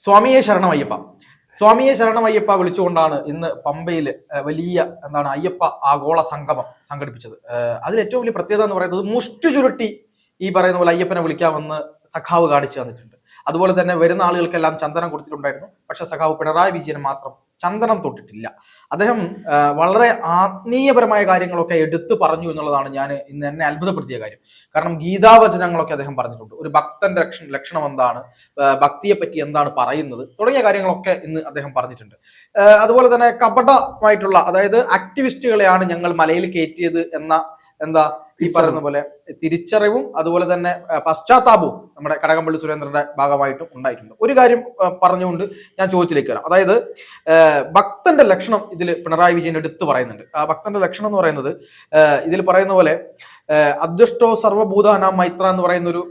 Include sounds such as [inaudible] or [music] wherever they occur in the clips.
സ്വാമിയെ ശരണം അയ്യപ്പ സ്വാമിയെ ശരണം അയ്യപ്പ വിളിച്ചുകൊണ്ടാണ് ഇന്ന് പമ്പയിൽ വലിയ എന്താണ് അയ്യപ്പ ആഗോള സംഗമം സംഘടിപ്പിച്ചത്. അതിൽ ഏറ്റവും വലിയ പ്രത്യേകത എന്ന് പറയുന്നത് മുഷ്ടി ചുരുട്ടി ഈ പറയുന്ന പോലെ അയ്യപ്പനെ വിളിക്കാമെന്ന് സഖാവ് കാണിച്ചു തന്നിട്ടുണ്ട്. അതുപോലെ തന്നെ വരുന്ന ആളുകൾക്കെല്ലാം ചന്ദനം കൊടുത്തിട്ടുണ്ടായിരുന്നു. പക്ഷെ സഖാവ് പിണറായി വിജയൻ മാത്രം ചന്ദനം തൊട്ടിട്ടില്ല. അദ്ദേഹം വളരെ ആത്മീയപരമായ കാര്യങ്ങളൊക്കെ എടുത്തു പറഞ്ഞു എന്നുള്ളതാണ് ഞാൻ ഇന്ന് എന്നെ അത്ഭുതപ്പെടുത്തിയ കാര്യം. കാരണം ഗീതാവചനങ്ങളൊക്കെ അദ്ദേഹം പറഞ്ഞിട്ടുണ്ട്. ഒരു ഭക്തന്റെ ലക്ഷണം ലക്ഷണം എന്താണ്? ഭക്തിയെ പറ്റി എന്താണ് പറയുന്നത്? തുടങ്ങിയ കാര്യങ്ങളൊക്കെ ഇന്ന് അദ്ദേഹം പറഞ്ഞിട്ടുണ്ട്. അതുപോലെ തന്നെ കപടമായിട്ടുള്ള അതായത് ആക്ടിവിസ്റ്റുകളെയാണ് ഞങ്ങൾ മലയിൽ കയറ്റിയത് എന്ന എന്താ ഈ പറയുന്ന പോലെ തിരിച്ചറിവും അതുപോലെ തന്നെ പശ്ചാത്താപവും നമ്മുടെ കടകംപള്ളി സുരേന്ദ്രന്റെ ഭാഗമായിട്ടും ഉണ്ടായിട്ടുണ്ട്. ഒരു കാര്യം പറഞ്ഞുകൊണ്ട് ഞാൻ ചോദ്യത്തിലേക്ക് വരാം. അതായത് ഭക്തന്റെ ലക്ഷണം ഇതിൽ പിണറായി വിജയൻ എടുത്തു പറയുന്നുണ്ട്. ആ ഭക്തന്റെ ലക്ഷണം എന്ന് പറയുന്നത് ഇതിൽ പറയുന്ന പോലെ അദൃഷ്ടോ അദ്വഷ്ടോ സർവഭൂതാനാം മൈത്ര എന്ന് പറയുന്ന ഒരു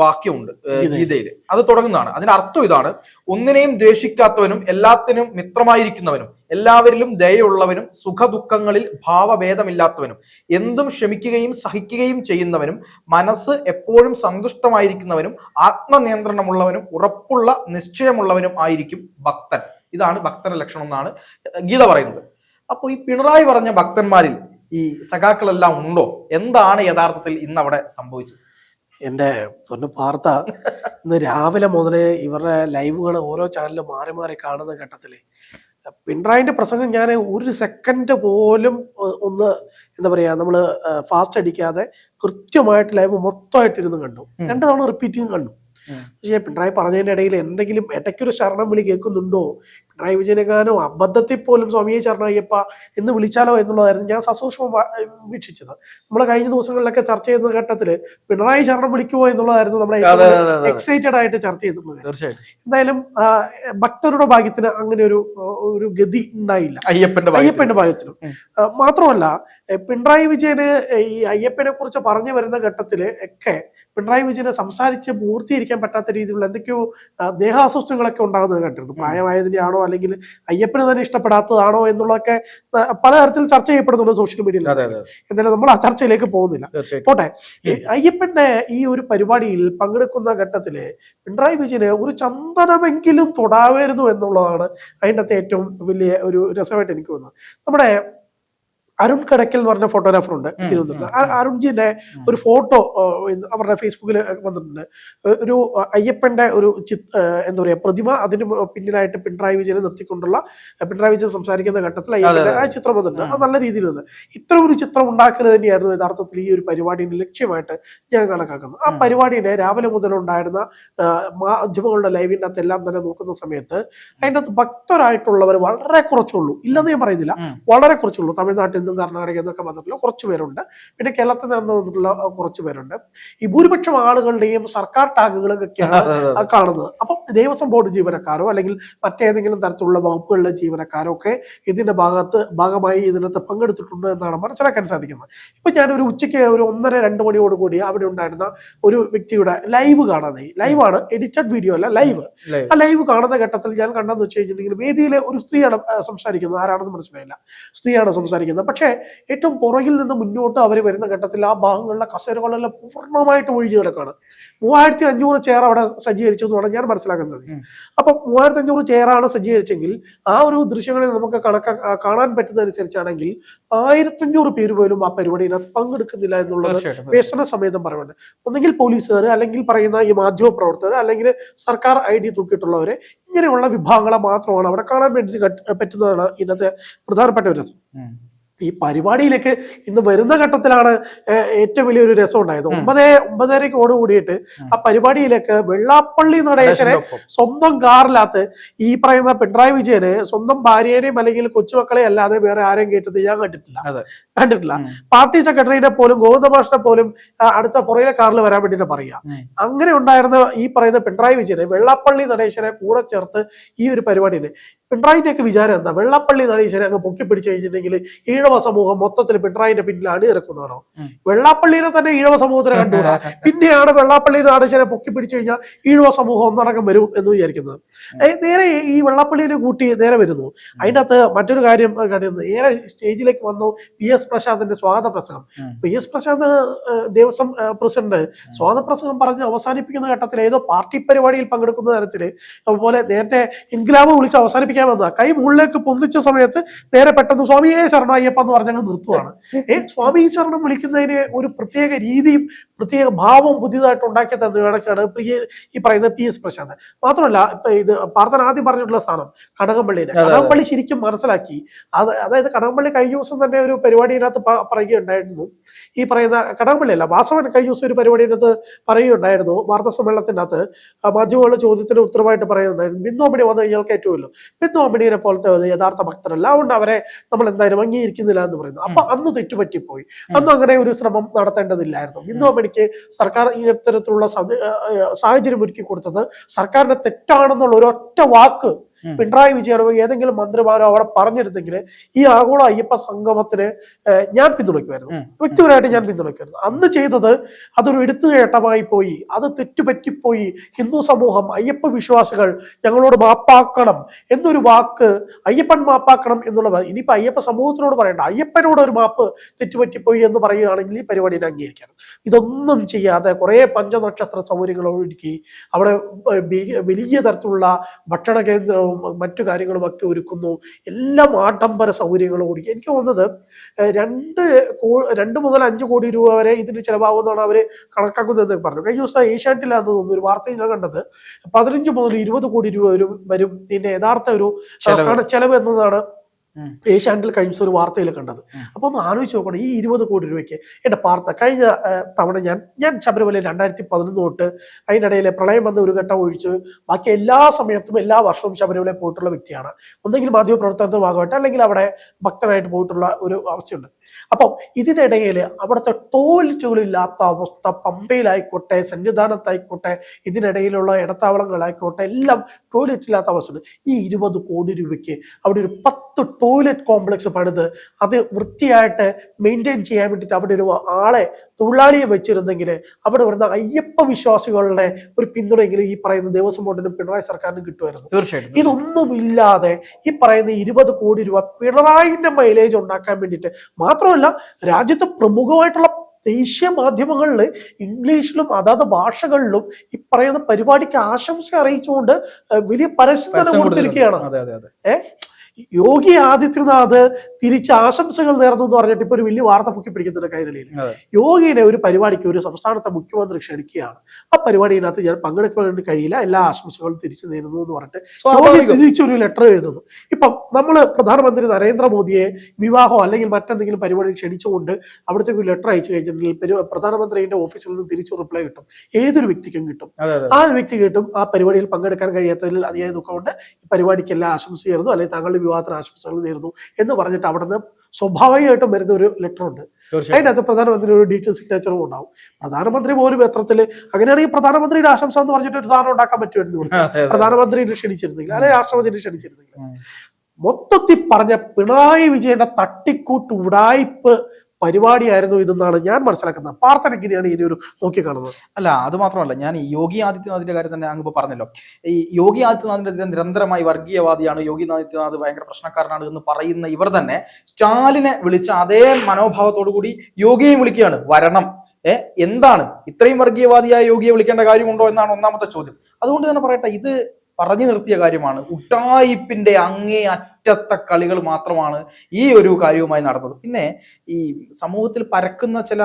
വാക്യമുണ്ട് ഗീതയിൽ. ഗീതയിൽ. അത് തുടങ്ങുന്നതാണ്. അതിന്റെ അർത്ഥം ഇതാണ് ഒന്നിനെയും ദ്വേഷിക്കാത്തവനും എല്ലാത്തിനും മിത്രമായിരിക്കുന്നവനും എല്ലാവരിലും ദയുള്ളവനും സുഖദുഃഖങ്ങളിൽ ഭാവഭേദമില്ലാത്തവനും എന്തും ക്ഷമിക്കുകയും സഹിക്കുകയും ചെയ്യുന്നവനും മനസ്സ് എപ്പോഴും സന്തുഷ്ടമായിരിക്കുന്നവനും ആത്മനിയന്ത്രണമുള്ളവനും ഉറപ്പുള്ള നിശ്ചയമുള്ളവനും ആയിരിക്കും ഭക്തൻ. ഇതാണ് ഭക്തന്റെ ലക്ഷണം എന്നാണ് ഗീത പറയുന്നത്. അപ്പോൾ ഈ പിണറായി പറഞ്ഞ ഭക്തന്മാരിൽ ഈ സഖാക്കളെല്ലാം ഉണ്ടോ? എന്താണ് യഥാർത്ഥത്തിൽ ഇന്ന് അവിടെ സംഭവിച്ചത്? എന്റെ പൊന്നു പാർത്ത ഇന്ന് രാവിലെ മുതൽ ഇവരുടെ ലൈവുകൾ ഓരോ ചാനലിലും മാറി മാറി കാണുന്ന ഘട്ടത്തിൽ പിണറായിന്റെ പ്രസംഗം ഞാൻ ഒരു സെക്കൻഡ് പോലും ഒന്ന് എന്താ പറയാ നമ്മൾ ഫാസ്റ്റ് അടിക്കാതെ കൃത്യമായിട്ട് ലൈവ് മൊത്തമായിട്ടിരുന്ന് കണ്ടു. രണ്ടു തവണ റിപ്പീറ്റ് ചെയ്ത് കണ്ടു. പക്ഷേ പിണറായി പറഞ്ഞതിന്റെ ഇടയിൽ എന്തെങ്കിലും ഇടയ്ക്കൊരു ശരണം വിളി കേൾക്കുന്നുണ്ടോ? പിണറായി വിജയനെങ്ങാനോ അബദ്ധത്തിൽ പോലും സ്വാമിയെ ശരണം അയ്യപ്പ എന്ന് വിളിച്ചാലോ എന്നുള്ളതായിരുന്നു ഞാൻ സസൂക്ഷ്മം വീക്ഷിച്ചത്. നമ്മൾ കഴിഞ്ഞ ദിവസങ്ങളിലൊക്കെ ചർച്ച ചെയ്യുന്ന ഘട്ടത്തിൽ പിണറായി ശരണം വിളിക്കുമോ എന്നുള്ളതായിരുന്നു നമ്മളെ എക്സൈറ്റഡ് ആയിട്ട് ചർച്ച ചെയ്തിട്ടുള്ളത്. എന്തായാലും ഭക്തരുടെ ഭാഗ്യത്തിന് അങ്ങനെ ഒരു ഒരു ഗതി ഉണ്ടായില്ല. അയ്യപ്പന്റെ. അയ്യപ്പന്റെ ഭാഗ്യത്തിനും. മാത്രമല്ല പിണറായി വിജയന് ഈ അയ്യപ്പനെ കുറിച്ച് പറഞ്ഞു വരുന്ന ഘട്ടത്തിൽ ഒക്കെ പിണറായി വിജയനെ സംസാരിച്ച് പൂർത്തീകരിക്കാൻ പറ്റാത്ത രീതിയിലുള്ള എന്തൊക്കെയോ ദേഹാസ്വസ്ഥങ്ങളൊക്കെ ഉണ്ടാകുന്നത് കണ്ടിരുന്നു. പ്രായമായതിനാണോ അല്ലെങ്കിൽ അയ്യപ്പന് തന്നെ ഇഷ്ടപ്പെടാത്തതാണോ എന്നുള്ളതൊക്കെ പല പലതരത്തിൽ ചർച്ച ചെയ്യപ്പെടുന്നുണ്ട് സോഷ്യൽ മീഡിയയിൽ. എന്തായാലും നമ്മൾ ആ ചർച്ചയിലേക്ക് പോകുന്നില്ല. പോട്ടെ. അയ്യപ്പന്റെ ഈ ഒരു പരിപാടിയിൽ പങ്കെടുക്കുന്ന ഘട്ടത്തിൽ പിണറായി വിജയന് ഒരു ചന്ദനമെങ്കിലും തൊടാവരുന്നു എന്നുള്ളതാണ് അതിന്റെ ഏറ്റവും വലിയ ഒരു രസമായിട്ട് എനിക്ക് തോന്നുന്നത്. നമ്മുടെ അരുൺ കടക്കൽ എന്ന് പറഞ്ഞ ഫോട്ടോഗ്രാഫർ ഉണ്ട് തിരുവനന്തപുരത്ത്. അരുൺജിന്റെ ഒരു ഫോട്ടോ അവരുടെ ഫേസ്ബുക്കിൽ വന്നിട്ടുണ്ട്. ഒരു അയ്യപ്പന്റെ ഒരു എന്താ പറയാ പ്രതിമ അതിന് പിന്നിലായിട്ട് പിണറായി വിജയനെ നിർത്തിക്കൊണ്ടുള്ള പിണറായി വിജയൻ സംസാരിക്കുന്ന ഘട്ടത്തിൽ അയ്യപ്പന്റെ ആ ചിത്രം വന്നിട്ടുണ്ട്. അത് നല്ല രീതിയിൽ വന്നത് ഇത്തരം ഒരു ചിത്രം ഉണ്ടാക്കുന്നത് തന്നെയായിരുന്നു യഥാർത്ഥത്തിൽ ഈ ഒരു പരിപാടിയുടെ ലക്ഷ്യമായിട്ട് ഞാൻ കണക്കാക്കുന്നത് ആ. പരിപാടിയുടെ രാവിലെ മുതൽ ഉണ്ടായിരുന്ന മാധ്യമങ്ങളുടെ ലൈവിന്റെ അകത്ത് എല്ലാം തന്നെ നോക്കുന്ന സമയത്ത് അതിന്റെ അകത്ത് ഭക്തരായിട്ടുള്ളവർ വളരെ കുറച്ചുള്ളൂ. ഇല്ലെന്ന് ഞാൻ പറയുന്നില്ല. വളരെ കുറച്ചുള്ളൂ. തമിഴ്നാട്ടിൽ നിന്നും കർണാടകയിൽ നിന്നൊക്കെ വന്നിട്ടുള്ള കുറച്ച് പേരുണ്ട്. പിന്നെ കേരളത്തിൽ നിന്ന് വന്നിട്ടുള്ള കുറച്ച് പേരുണ്ട്. ഈ ഭൂരിപക്ഷം ആളുകളുടെയും സർക്കാർ ടാഗുകളൊക്കെയാണ് അതെ, അതെ, കാണുന്നത്. അപ്പം ദേവസ്വം ബോർഡ് ജീവനക്കാരോ അല്ലെങ്കിൽ മറ്റേതെങ്കിലും തരത്തിലുള്ള വകുപ്പുകളിലെ ജീവനക്കാരോ ഒക്കെ ഇതിന്റെ ഭാഗത്ത് ഭാഗമായി ഇതിനകത്ത് പങ്കെടുത്തിട്ടുണ്ട് എന്നാണ് മനസ്സിലാക്കാൻ സാധിക്കുന്നത്. ഇപ്പൊ ഞാനൊരു ഉച്ചയ്ക്ക് ഒരു ഒന്നര രണ്ട് മണിയോട് കൂടി അവിടെ ഉണ്ടായിരുന്ന ഒരു വ്യക്തിയുടെ ലൈവ് കാണാനായി. ലൈവാണ് എഡിറ്റഡ് വീഡിയോ അല്ല ലൈവ്. ആ ലൈവ് കാണുന്ന ഘട്ടത്തിൽ ഞാൻ കണ്ടെന്ന് വെച്ച് കഴിഞ്ഞിട്ടുണ്ടെങ്കിൽ വേദിയിലെ ഒരു സ്ത്രീയാണ് സംസാരിക്കുന്നത്. ആരാണെന്ന് മനസ്സിലായില്ല. സ്ത്രീയാണ് സംസാരിക്കുന്നത്. പക്ഷേ ഏറ്റവും പുറകിൽ നിന്ന് മുന്നോട്ട് അവർ വരുന്ന ഘട്ടത്തിൽ ആ ഭാഗങ്ങളിലെ കസേരകളെല്ലാം പൂർണമായിട്ട് ഒഴിഞ്ഞു കിടക്കുകയാണ്. മൂവായിരത്തി അഞ്ഞൂറ് ചെയർ അവിടെ സജ്ജീകരിച്ചു എന്ന് പറഞ്ഞാൽ ഞാൻ മനസ്സിലാക്കാൻ സാധിക്കും. അപ്പം മൂവായിരത്തി അഞ്ഞൂറ് ചെയറാണ് സജ്ജീകരിച്ചെങ്കിൽ ആ ഒരു ദൃശ്യങ്ങളിൽ നമുക്ക് കണക്കാ കാണാൻ പറ്റുന്നതനുസരിച്ചാണെങ്കിൽ ആയിരത്തഞ്ഞൂറ് പേര് പോലും ആ പരിപാടിയിനകത്ത് പങ്കെടുക്കുന്നില്ല എന്നുള്ളത് വേഷണ സമേതം പറയുന്നുണ്ട്. ഒന്നെങ്കിൽ പോലീസുകാർ അല്ലെങ്കിൽ പറയുന്ന ഈ മാധ്യമ പ്രവർത്തകർ അല്ലെങ്കിൽ സർക്കാർ ഐ ഡി തൂക്കിയിട്ടുള്ളവരെ ഇങ്ങനെയുള്ള വിഭാഗങ്ങളെ മാത്രമാണ് അവിടെ കാണാൻ വേണ്ടി പറ്റുന്നതാണ് ഇന്നത്തെ പ്രധാനപ്പെട്ട ഒരു രസം. ഈ പരിപാടിയിലേക്ക് ഇന്ന് വരുന്ന ഘട്ടത്തിലാണ് ഏറ്റവും വലിയൊരു രസം ഉണ്ടായത്. ഒമ്പതേ ഒമ്പതരക്കോട് കൂടിയിട്ട് ആ പരിപാടിയിലേക്ക് വെള്ളാപ്പള്ളി നടേശനെ സ്വന്തം കാറിനകത്ത് ഈ പറയുന്ന പിണറായി വിജയന് സ്വന്തം ഭാര്യേനെയും അല്ലെങ്കിൽ കൊച്ചുമക്കളെ അല്ലാതെ വേറെ ആരെയും കേട്ടത് ഞാൻ കണ്ടിട്ടില്ല. കണ്ടിട്ടില്ല. പാർട്ടി സെക്രട്ടറിനെ പോലും ഗോവിന്ദമാഷിനെ പോലും അടുത്ത പുറകിലെ കാറിൽ വരാൻ വേണ്ടിയിട്ട് പറയുക. അങ്ങനെ ഉണ്ടായിരുന്ന ഈ പറയുന്ന പിണറായി വിജയനെ വെള്ളാപ്പള്ളി നടേശനെ കൂടെ ചേർത്ത് ഈ ഒരു പരിപാടിയിൽ പിണറായിന്റെ ഒക്കെ വിചാരം എന്താ? വെള്ളപ്പള്ളി നടീശ്വരെ അങ്ങ് പൊക്കി പിടിച്ചു കഴിഞ്ഞിട്ടുണ്ടെങ്കിൽ ഈഴവ സമൂഹം മൊത്തത്തിൽ പിണറായിന്റെ പിന്നിൽ അണിയിറക്കുന്നതാണോ. വെള്ളാപ്പള്ളിനെ തന്നെ ഈഴവ സമൂഹത്തിന് [laughs] കണ്ടുകൂടാ? പിന്നെയാണ് വെള്ളാപ്പള്ളി നടീശനെ പൊക്കി പിടിച്ചു കഴിഞ്ഞാൽ ഈഴവ സമൂഹം ഒന്നടങ്കം വരും എന്ന് വിചാരിക്കുന്നത്. നേരെ ഈ വെള്ളാപ്പള്ളിയിൽ കൂട്ടി നേരെ വരുന്നു. അതിന്റെ അകത്ത് മറ്റൊരു കാര്യം കണ്ടു നേരെ സ്റ്റേജിലേക്ക് വന്നു പി എസ് പ്രശാന്തിന്റെ സ്വാഗത പ്രസംഗം. P S Prashanth Devaswom president സ്വാഗത പ്രസംഗം പറഞ്ഞ് അവസാനിപ്പിക്കുന്ന ഘട്ടത്തിൽ ഏതോ പാർട്ടി പരിപാടിയിൽ പങ്കെടുക്കുന്ന തരത്തിൽ അതുപോലെ നേരത്തെ ഇൻഗ്ലാബ് വിളിച്ച് അവസാനിപ്പിക്കാൻ വന്ന കൈ മുകളിലേക്ക് പൊന്തിച്ച സമയത്ത് നേരെ പെട്ടെന്ന് സ്വാമിയെ ശരണയ്യപ്പ എന്ന് പറഞ്ഞങ്ങ് നിർത്തുവാണ്. ഏ സ്വാമി ശരണം വിളിക്കുന്നതിന് ഒരു പ്രത്യേക രീതിയും പ്രത്യേക ഭാവവും പുതിയതായിട്ട് ഉണ്ടാക്കി തന്ന കിടക്കാണ് പ്രിയ ഈ പറയുന്ന പി എസ് പ്രശാന്ത്. മാത്രമല്ല ഇപ്പൊ ഇത് പാർത്ഥൻ ആദ്യം പറഞ്ഞിട്ടുള്ള സ്ഥാനം കടകംപള്ളിയിലെ. കടകംപള്ളി ശരിക്കും മനസ്സിലാക്കി. അത് അതായത് കടകംപള്ളി കഴിഞ്ഞ ദിവസം തന്നെ ഒരു പരിപാടിയിനകത്ത് പറയുകയുണ്ടായിരുന്നു. ഈ പറയുന്ന കടകംപള്ളി അല്ല വാസവൻ കഴിഞ്ഞ ദിവസം ഒരു പരിപാടിയിനകത്ത് പറയുകയുണ്ടായിരുന്നു വാർത്താ സമ്മേളനത്തിനകത്ത് മാധ്യമങ്ങളുടെ ചോദ്യത്തിന് ഉത്തരവായിട്ട് പറയുന്നുണ്ടായിരുന്നു ബിന്ദു അമ്മിണി വന്നു കഴിഞ്ഞാൽ കയറ്റുമല്ലോ അമ്മിണിയെ പോലത്തെ യഥാർത്ഥ ഭക്തരല്ല അതുകൊണ്ട് അവരെ നമ്മൾ എന്തായാലും അംഗീകരിക്കുന്നില്ല എന്ന് പറയുന്നു. അപ്പൊ അന്ന് തെറ്റുപറ്റിപ്പോയി. അന്ന് അങ്ങനെ ഒരു ശ്രമം നടത്തേണ്ടതില്ലായിരുന്നു. ഇന്ന് അമ്മിണിക്ക് സർക്കാർ ഈ ഇത്തരത്തിലുള്ള സാഹചര്യം ഒരുക്കി കൊടുത്തത് സർക്കാരിന്റെ തെറ്റാണെന്നുള്ള ഒരൊറ്റ വാക്ക്. പിണറായി വിജയനോ ഏതെങ്കിലും മന്ത്രിമാരോ അവിടെ പറഞ്ഞിരുന്നെങ്കിൽ ഈ ആഗോള അയ്യപ്പ സംഗമത്തിന് ഞാൻ പിന്തുണയ്ക്കുമായിരുന്നു. വ്യക്തിപരമായിട്ട് ഞാൻ പിന്തുണയ്ക്കുമായിരുന്നു. അന്ന് ചെയ്തത് അതൊരു എടുത്തുകേട്ടമായി പോയി. അത് തെറ്റുപറ്റിപ്പോയി. ഹിന്ദു സമൂഹം അയ്യപ്പ വിശ്വാസികൾ ഞങ്ങളോട് മാപ്പാക്കണം എന്നൊരു വാക്ക് അയ്യപ്പൻ മാപ്പാക്കണം എന്നുള്ളത് ഇനിയിപ്പോ അയ്യപ്പ സമൂഹത്തിനോട് പറയണ്ട. അയ്യപ്പനോട് ഒരു മാപ്പ് തെറ്റുപറ്റിപ്പോയി എന്ന് പറയുകയാണെങ്കിൽ ഈ പരിപാടിയിൽ അംഗീകരിക്കണം. ഇതൊന്നും ചെയ്യാതെ കുറെ പഞ്ചനക്ഷത്ര സൗകര്യങ്ങൾ ഒരുക്കി അവിടെ വലിയ തരത്തിലുള്ള ഭക്ഷണ കേന്ദ്രവും മറ്റു കാര്യങ്ങളും ഒക്കെ ഒരുക്കുന്നു എല്ലാം ആഡംബര സൗകര്യങ്ങളും ഒരുക്കി എനിക്ക് തോന്നുന്നത് രണ്ട് കോ- രണ്ട് മുതൽ അഞ്ച് കോടി രൂപ വരെ ഇതിന് ചിലവാകുമെന്നാണ് അവർ കണക്കാക്കുന്നത് പറഞ്ഞു കഴിഞ്ഞ ദിവസം ഏഷ്യാനെറ്റിലാന്ന് തോന്നുന്നു ഒരു വാർത്തയിൽ ഞാൻ കണ്ടത് പതിനഞ്ച് മുതൽ ഇരുപത് കോടി രൂപ വരും വരും ഇതിന്റെ യഥാർത്ഥ ഒരു ചെലവ്. എന്നതാണ്. ഏഷ്യാനെറ്റിൽ കഴിഞ്ഞ ഒരു വാർത്തയിൽ കണ്ടത്. അപ്പോൾ അപ്പൊ ഒന്ന് ആലോചിച്ച് നോക്കണം ഈ ഇരുപത് കോടി രൂപയ്ക്ക് എന്റെ പാർത്ത കഴിഞ്ഞ തവണ ഞാൻ ഞാൻ ശബരിമല രണ്ടായിരത്തി പതിനൊന്ന് തൊട്ട് അതിനിടയിൽ പ്രളയം വന്ന ഒരു ഘട്ടം ഒഴിച്ച് ബാക്കി എല്ലാ സമയത്തും എല്ലാ വർഷവും ശബരിമല പോയിട്ടുള്ള വ്യക്തിയാണ്. ഒന്നെങ്കിൽ മാധ്യമപ്രവർത്തനത്തിന് ഭാഗമായിട്ട് അല്ലെങ്കിൽ അവിടെ ഭക്തനായിട്ട് പോയിട്ടുള്ള ഒരു അവസ്ഥയുണ്ട്. അപ്പം ഇതിനിടയിൽ അവിടുത്തെ ടോയ്ലറ്റുകളില്ലാത്ത അവസ്ഥ പമ്പയിലായിക്കോട്ടെ സന്നിധാനത്തായിക്കോട്ടെ ഇതിനിടയിലുള്ള ഇടത്താവളങ്ങളായിക്കോട്ടെ എല്ലാം ടോയ്ലറ്റ് ഇല്ലാത്ത അവസ്ഥയുണ്ട്. ഈ ഇരുപത് കോടി രൂപയ്ക്ക് അവിടെ ഒരു പത്ത് ടോയ്ലറ്റ് കോംപ്ലക്സ് പണിത് അത് വൃത്തിയായിട്ട് മെയിന്റെയിൻ ചെയ്യാൻ വേണ്ടിയിട്ട് അവിടെ ഒരു ആളെ തൊഴിലാളിയെ വെച്ചിരുന്നെങ്കിൽ അവിടെ വരുന്ന അയ്യപ്പ വിശ്വാസികളുടെ ഒരു പിന്തുണയെങ്കിലും ഈ പറയുന്ന ദേവസ്വം ബോർഡിനും പിണറായി സർക്കാരിനും കിട്ടുമായിരുന്നു. തീർച്ചയായിട്ടും ഇതൊന്നുമില്ലാതെ ഈ പറയുന്ന ഇരുപത് കോടി രൂപ പിണറായിന്റെ മൈലേജ് ഉണ്ടാക്കാൻ വേണ്ടിയിട്ട് മാത്രമല്ല രാജ്യത്ത് പ്രമുഖമായിട്ടുള്ള ദേശീയ മാധ്യമങ്ങളിൽ ഇംഗ്ലീഷിലും അതാത് ഭാഷകളിലും ഈ പറയുന്ന പരിപാടിക്ക് ആശംസ അറിയിച്ചുകൊണ്ട് വലിയ പരസ്യം തന്നെ കൊടുത്തിരിക്കുകയാണ്. അതെ അതെ അതെ. ഏ? യോഗി ആദിത്യനാഥ് തിരിച്ച് ആശംസകൾ നേർന്നു എന്ന് പറഞ്ഞിട്ട് ഇപ്പൊ ഒരു വലിയ വാർത്ത പൊക്കി പിടിക്കുന്നുണ്ട് കൈരളിയിൽ. യോഗിനെ ഒരു പരിപാടിക്ക് ഒരു സംസ്ഥാനത്തെ മുഖ്യമന്ത്രി ക്ഷണിക്കുകയാണ്. ആ പരിപാടിയിനകത്ത് ഞാൻ പങ്കെടുക്കാൻ കഴിയില്ല. എല്ലാ ആശംസകളും തിരിച്ചു നേരുന്നു എന്ന് പറഞ്ഞിട്ട് യോഗി തിരിച്ചൊരു ലെറ്റർ എഴുതുന്നു. ഇപ്പം നമ്മൾ പ്രധാനമന്ത്രി നരേന്ദ്രമോദിയെ വിവാഹം അല്ലെങ്കിൽ മറ്റെന്തെങ്കിലും പരിപാടി ക്ഷണിച്ചുകൊണ്ട് അവിടുത്തെ ഒരു ലെറ്റർ അയച്ചു കഴിഞ്ഞിട്ടുണ്ടെങ്കിൽ പെരു- പ്രധാനമന്ത്രിയുടെ ഓഫീസിൽ നിന്ന് തിരിച്ചു റിപ്ലൈ കിട്ടും. ഏതൊരു വ്യക്തിക്കും കിട്ടും. ആ വ്യക്തി കിട്ടും. ആ പരിപാടിയിൽ പങ്കെടുക്കാൻ കഴിയാത്തതിൽ അതിയായ ദുഃഖമുണ്ട്. ഈ പരിപാടിക്ക് എല്ലാ ആശംസ ചേർന്നു. അല്ലെങ്കിൽ താങ്കളുടെ വിവാഹത്തിന് ആശംസകൾ നേരുന്നു എന്ന് പറഞ്ഞിട്ട് അവിടുന്ന് സ്വാഭാവികമായിട്ടും വരുന്ന ഒരു ലെറ്റർ ഉണ്ട്. അതിനകത്ത് പ്രധാനമന്ത്രി ഒരു ഡീറ്റെയിൽ സിഗ്നേച്ചറും ഉണ്ടാവും. പ്രധാനമന്ത്രി പോലും എത്രത്തിൽ അങ്ങനെയാണെങ്കിൽ പ്രധാനമന്ത്രിയുടെ ആശംസ എന്ന് പറഞ്ഞിട്ട് ഒരു സാധനം ഉണ്ടാക്കാൻ പറ്റുമായിരുന്നു. പ്രധാനമന്ത്രിനെ ക്ഷണിച്ചിരുന്നെങ്കിൽ അല്ലെങ്കിൽ രാഷ്ട്രപതിനെ ക്ഷണിച്ചിരുന്നെങ്കിൽ. മൊത്തത്തിൽ പറഞ്ഞ പിണറായി വിജയന്റെ തട്ടിക്കൂട്ട് ഉടായ്പ് പരിപാടിയായിരുന്നു ഇതെന്നാണ് ഞാൻ മനസ്സിലാക്കുന്നത്. എങ്ങനെയാണ് ഇനി ഒരു നോക്കിക്കാണുന്നത് അല്ല അത് മാത്രമല്ല ഞാൻ യോഗി ആദിത്യനാഥിന്റെ കാര്യം തന്നെ അങ്ങ് പറഞ്ഞല്ലോ. ഈ യോഗി ആദിത്യനാഥിനെതിരെ നിരന്തരമായി വർഗീയവാദിയാണ് യോഗി ആദിത്യനാഥ് ഭയങ്കര പ്രശ്നക്കാരനാണ് എന്ന് പറയുന്ന ഇവർ തന്നെ സ്റ്റാലിനെ വിളിച്ച അതേ മനോഭാവത്തോടു കൂടി യോഗിയെ വിളിക്കുകയാണ്. വരണം. ഏ എന്താണ്? ഇത്രയും വർഗീയവാദിയായ യോഗിയെ വിളിക്കേണ്ട കാര്യമുണ്ടോ എന്നാണ് ഒന്നാമത്തെ ചോദ്യം. അതുകൊണ്ട് തന്നെ പറയട്ടെ ഇത് പറഞ്ഞു നിർത്തിയ കാര്യമാണ്. ഉട്ടായിപ്പിന്റെ അങ്ങേ അറ്റത്തെ കളികൾ മാത്രമാണ് ഈ ഒരു കാര്യവുമായി നടന്നത്. പിന്നെ ഈ സമൂഹത്തിൽ പരക്കുന്ന ചില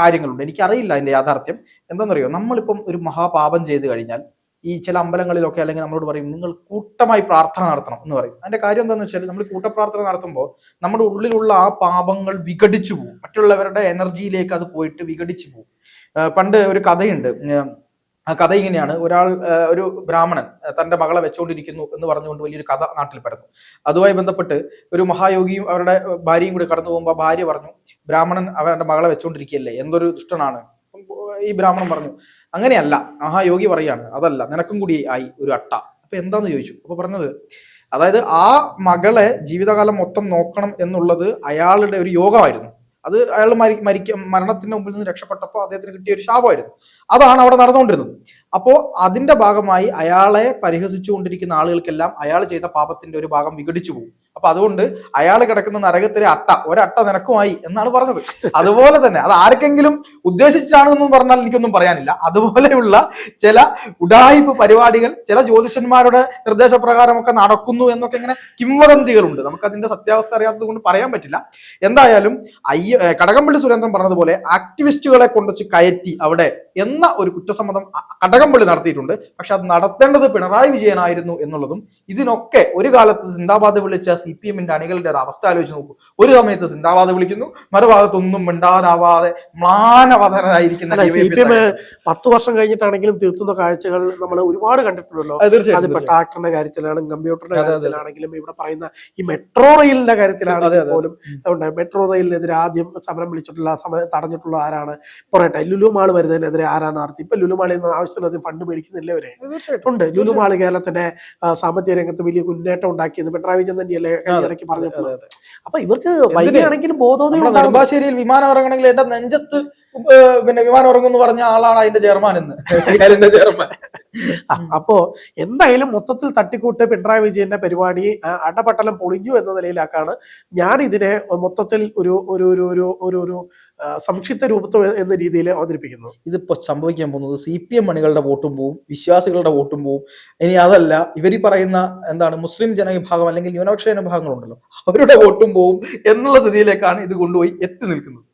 കാര്യങ്ങളുണ്ട്. എനിക്കറിയില്ല അതിന്റെ യാഥാർത്ഥ്യം. എന്താണെന്നറിയോ? നമ്മളിപ്പം ഒരു മഹാപാപം ചെയ്ത് കഴിഞ്ഞാൽ ഈ ചില അമ്പലങ്ങളിലൊക്കെ അല്ലെങ്കിൽ നമ്മളോട് പറയും നിങ്ങൾ കൂട്ടമായി പ്രാർത്ഥന നടത്തണം എന്ന് പറയും. അതിന്റെ കാര്യം എന്താണെന്ന് വെച്ചാൽ നമ്മൾ കൂട്ടപ്രാർത്ഥന നടത്തുമ്പോൾ നമ്മുടെ ഉള്ളിലുള്ള ആ പാപങ്ങൾ വിഘടിച്ചു പോകും. മറ്റുള്ളവരുടെ എനർജിയിലേക്ക് അത് പോയിട്ട് വിഘടിച്ചു പോകും. പണ്ട് ഒരു കഥയുണ്ട്. ആ കഥ ഇങ്ങനെയാണ്. ഒരാൾ ഒരു ബ്രാഹ്മണൻ തന്റെ മകളെ വെച്ചുകൊണ്ടിരിക്കുന്നു എന്ന് പറഞ്ഞുകൊണ്ട് വലിയൊരു കഥ നാട്ടിൽ പരന്നു അതുമായി ബന്ധപ്പെട്ട് ഒരു മഹായോഗിയും അവരുടെ ഭാര്യയും കൂടി കടന്നു പോകുമ്പോൾ ഭാര്യ പറഞ്ഞു ബ്രാഹ്മണൻ അവരുടെ മകളെ വെച്ചുകൊണ്ടിരിക്കുകയല്ലേ എന്തൊരു ദുഷ്ടനാണ്. ഈ ബ്രാഹ്മണൻ പറഞ്ഞു അങ്ങനെയല്ല മഹായോഗി പറയാണ് അതല്ല നിനക്കും കൂടി ആയി ഒരു അട്ട. അപ്പൊ എന്താന്ന് ചോദിച്ചു? അപ്പൊ പറഞ്ഞത് അതായത് ആ മകളെ ജീവിതകാലം മൊത്തം നോക്കണം എന്നുള്ളത് അയാളുടെ ഒരു യോഗമായിരുന്നു. അത് അയാൾ മരിക്ക മരണത്തിന്റെ മുമ്പിൽ നിന്ന് രക്ഷപ്പെട്ടപ്പോൾ അദ്ദേഹത്തിന് കിട്ടിയ ഒരു ശാപമായിരുന്നു. അതാണ് അവിടെ നടന്നുകൊണ്ടിരുന്നത്. അപ്പോൾ അതിന്റെ ഭാഗമായി അയാളെ പരിഹസിച്ചുകൊണ്ടിരിക്കുന്ന ആളുകൾക്കെല്ലാം അയാൾ ചെയ്ത പാപത്തിന്റെ ഒരു ഭാഗം വിഘടിച്ചു പോകും. അപ്പൊ അതുകൊണ്ട് അയാൾ കിടക്കുന്ന നരകത്തിലെ അട്ട ഒരട്ട നിനക്കുമായി എന്നാണ് പറഞ്ഞത്. അതുപോലെ തന്നെ അത് ആർക്കെങ്കിലും ഉദ്ദേശിച്ചാണെന്നും പറഞ്ഞാൽ എനിക്കൊന്നും പറയാനില്ല. അതുപോലെയുള്ള ചില ഉഡായിപ്പ് പരിപാടികൾ ചില ജ്യോതിഷന്മാരുടെ നിർദ്ദേശപ്രകാരമൊക്കെ നടക്കുന്നു എന്നൊക്കെ ഇങ്ങനെ കിംവദന്തികളുണ്ട്. നമുക്ക് അതിന്റെ സത്യാവസ്ഥ അറിയാത്തത് കൊണ്ട് പറയാൻ പറ്റില്ല. എന്തായാലും അയ്യ കടകംപള്ളി സുരേന്ദ്രൻ പറഞ്ഞതുപോലെ ആക്ടിവിസ്റ്റുകളെ കൊണ്ടുവച്ച് കയറ്റി അവിടെ എന്ന ഒരു കുറ്റസമ്മതം അ- കടകംപള്ളി നടത്തിയിട്ടുണ്ട്. പക്ഷെ അത് നടത്തേണ്ടത് പിണറായി വിജയനായിരുന്നു എന്നുള്ളതും ഇതിനൊക്കെ ഒരു കാലത്ത് സിന്ദാബാദ് വിളിച്ച സി പി എമ്മിന്റെ അണികളുടെ ഒരു അവസ്ഥ ആലോചിച്ച് നോക്കൂ. ഒരു സമയത്ത് സിന്ദാബാദ് വിളിക്കുന്നു മറുഭാഗത്തൊന്നും മിണ്ടാനാവാതെ മ്ലാനവതനായിരിക്കുന്ന പത്ത് വർഷം കഴിഞ്ഞിട്ടാണെങ്കിലും തീർത്തുന്ന കാഴ്ചകൾ നമ്മൾ ഒരുപാട് കണ്ടിട്ടുണ്ടല്ലോ. അതിപ്പോ ട്രാക്ടറിന്റെ കാര്യത്തിലാണെങ്കിലും കമ്പ്യൂട്ടറിന്റെ. കാര്യത്തിലാണെങ്കിലും ഇവിടെ പറയുന്ന ഈ മെട്രോ റെയിലിന്റെ കാര്യത്തിലാണ്. പോലും മെട്രോ റെയിലിനെതിരെ ആദ്യം സമരം വിളിച്ചിട്ടുള്ള സമരം തടഞ്ഞിട്ടുള്ള ആരാണ്? പറയട്ടെ ലുലുമാൾ വരുന്നതിനെതിരെ ആരാണ് നടത്തി ഇപ്പൊ ലുലുമാളിൽ നിന്ന് നിന്ന് ആവശ്യത്തിലധികം ഫണ്ട് മേടിക്കുന്നില്ല അവരെ ഉണ്ട്. ലുലു മാൾ കേരളത്തിന്റെ സാമ്പത്തിക രംഗത്ത് വലിയ മുന്നേറ്റം ഉണ്ടാക്കിയെന്ന് പിണറായി വിജയൻ തന്നെയല്ലേ ഇടയ്ക്ക് പറഞ്ഞിട്ടുള്ളത് അപ്പൊ ഇവർക്ക് വൈകിയാണെങ്കിലും ബോധോദയം. നെടുമ്പാശ്ശേരിയിൽ വിമാനം ഇറങ്ങണമെങ്കിൽ എന്റെ നെഞ്ചത്ത് പിന്നെ വിമാനം ഇറങ്ങും എന്ന് പറഞ്ഞ ആളാണ് അതിന്റെ ചെയർമാൻ എന്ന് [laughs] ചെയർമാൻ. അപ്പോ എന്തായാലും മൊത്തത്തിൽ തട്ടിക്കൂട്ട് പിണറായി വിജയന്റെ പരിപാടി അടപട്ടലം പൊളിഞ്ഞു എന്ന നിലയിലാക്കാണ് ഞാൻ ഇതിനെ മൊത്തത്തിൽ ഒരു ഒരു ഒരു ഒരു ഒരു ഒരു സംക്ഷിപ്ത രൂപത്വം എന്ന രീതിയിൽ അവതരിപ്പിക്കുന്നത് ഇതിപ്പോ സംഭവിക്കാൻ പോകുന്നത് സി പി എം മണികളുടെ വോട്ടും പോവും വിശ്വാസികളുടെ വോട്ടും പോവും. ഇനി അതല്ല ഇവർ പറയുന്ന എന്താണ് മുസ്ലിം ജനവിഭാഗം അല്ലെങ്കിൽ ന്യൂനപക്ഷ ജനവിഭാഗങ്ങളുണ്ടല്ലോ അവരുടെ വോട്ടും പോവും എന്നുള്ള സ്ഥിതിയിലേക്കാണ് ഇത് കൊണ്ടുപോയി എത്തി നിൽക്കുന്നത്.